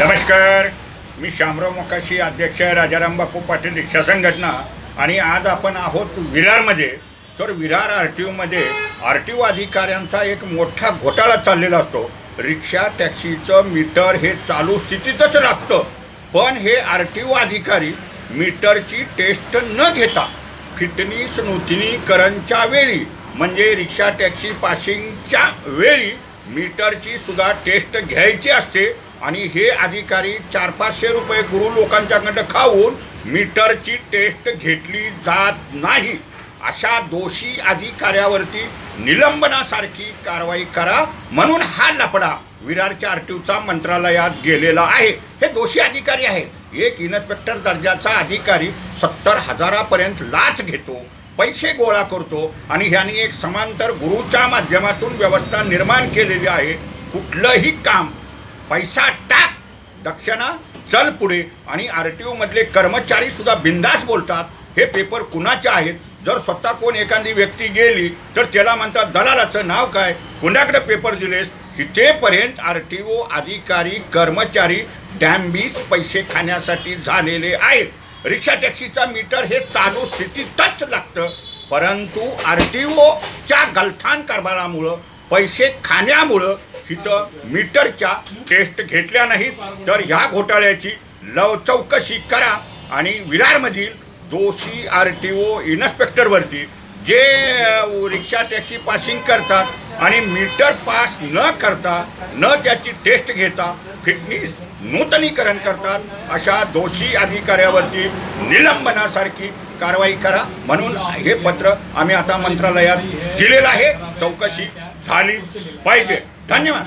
नमस्कार. मी शामराव मोकाशी अध्यक्ष राजाराम बापू पाटील रिक्षा संघटना. आणि आज आपण आहोत विरारमध्ये. तर विरार आर टी ओमध्ये आर टी ओ अधिकाऱ्यांचा एक मोठा घोटाळा चाललेला असतो. रिक्षा टॅक्सीचं मीटर हे चालू स्थितीतच लागतं पण हे आर टी ओ अधिकारी मीटरची टेस्ट न घेता फिटनीस नूतनीकरणच्या वेळी म्हणजे रिक्षा टॅक्सी पासिंगच्या वेळी मीटरची सुद्धा टेस्ट घ्यायची असते. आणि हे अधिकारी चार पाचशे रुपये गुरु लोकांच्याकडं खाऊन मीटरची टेस्ट घेतली जात नाही. अशा दोषी अधिकाऱ्यावरती निलंबनासारखी कारवाई करा म्हणून हा लपडा विरारच्या आरटीओचा मंत्रालयात गेलेला आहे. हे दोषी अधिकारी आहेत. एक इन्स्पेक्टर दर्जाचा अधिकारी सत्तर हजारापर्यंत लाच घेतो पैसे गोळा करतो आणि ह्यांनी एक समांतर गुरुच्या माध्यमातून व्यवस्था निर्माण केलेली आहे. कुठलंही काम पैसा टाक. दक्षिणा चल पुढे. आणि आर टी ओमधले कर्मचारीसुद्धा बिंदास बोलतात. हे पेपर कुणाचे आहेत? जर स्वतः कोण एखादी व्यक्ती गेली तर त्याला म्हणतात दलालाचं नाव काय? कुणाकडे पेपर दिलेस? हितेपर्यंत आर टी ओ अधिकारी कर्मचारी डॅम्बीस पैसे खाण्यासाठी झालेले आहेत. रिक्षा टॅक्सीचा मीटर हे चालू स्थितीतच लागतं. परंतु आर टी ओच्या गलथान कारभारामुळं पैसे खाण्यामुळं इथं मीटरच्या टेस्ट घेतल्या नाहीत. तर ह्या घोटाळ्याची लव चौकशी करा आणि विरारमधील दोषी आर टी ओ इन्स्पेक्टरवरती जे रिक्षा टॅक्सी पासिंग करतात आणि मीटर पास न करता न त्याची टेस्ट घेता फिटनेस नूतनीकरण करतात अशा दोषी अधिकाऱ्यावरती निलंबनासारखी कारवाई करा म्हणून हे पत्र आम्ही आता मंत्रालयात दिलेलं आहे. चौकशी झाली पाहिजे. धन्यवाद.